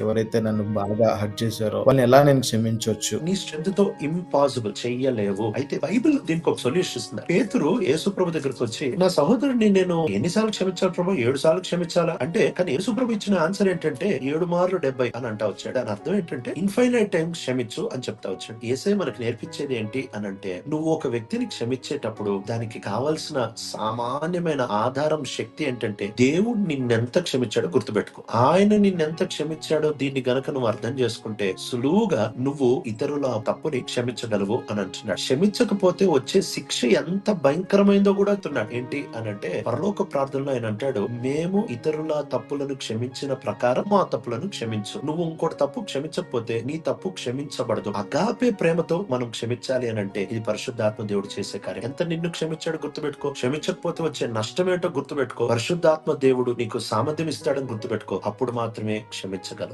ఎవరైతే నన్ను బాగా హర్ట్ చేశారో వాళ్ళని ఎలా నేను క్షమించవచ్చు? నీ స్ట్రెంత్తో ఇంపాసిబుల్ చెయ్యలేవు అయితే బైబిల్ దీనికి ఒక సొల్యూషన్ ఇస్తుంది. పేతురు యేసుప్రభు దగ్గరకు వచ్చి నా సహోదరుని నేను ఎన్నిసార్లు క్షమించాలి ప్రభు? ఏడు సార్లు క్షమించాలా? అంటే కానీ యేసుప్రభు ఇచ్చిన ఆన్సర్ ఏంటంటే ఏడు మార్లు డెబ్బై అని అంటా వచ్చాడు. దాని అర్థం ఏంటంటే ఇన్ఫైనైట్ టైం క్షమించు అని చెప్తా వచ్చాడు. ఏసే మనకు నేర్పించేది ఏంటి అని అంటే నువ్వు ఒక వ్యక్తిని క్షమించేటప్పుడు దానికి కావాల్సిన సామాన్యమైన ఆధారం శక్తి ఏంటంటే దేవుడు నిన్నెంత క్షమించాడో గుర్తుపెట్టుకో. ఆయన నిన్నెంత క్షమించాడు దీన్ని గనక నువ్వు అర్థం చేసుకుంటే సులువుగా నువ్వు ఇతరుల తప్పుని క్షమించగలవు అని అంటున్నాడు. క్షమించకపోతే వచ్చే శిక్ష ఎంత భయంకరమైందో కూడా అంటున్నాడు. ఏంటి అని అంటే పరలోక ప్రార్థనలో ఆయన అంటాడు మేము ఇతరుల తప్పులను క్షమించిన ప్రకారం మా తప్పులను క్షమించు. నువ్వు ఇంకోటి తప్పు క్షమించకపోతే నీ తప్పు క్షమించబడదు. అగాపే ప్రేమతో మనం క్షమించాలి అని అంటే ఇది పరిశుద్ధాత్మ దేవుడు చేసే కార్యం. ఎంత నిన్ను క్షమించాడు గుర్తుపెట్టుకో. క్షమించకపోతే వచ్చే నష్టం ఏంటో గుర్తుపెట్టుకో. పరిశుద్ధాత్మ దేవుడు నీకు సామర్థ్యం ఇస్తాడని గుర్తుపెట్టుకో. అప్పుడు మాత్రమే క్షమించగలవు.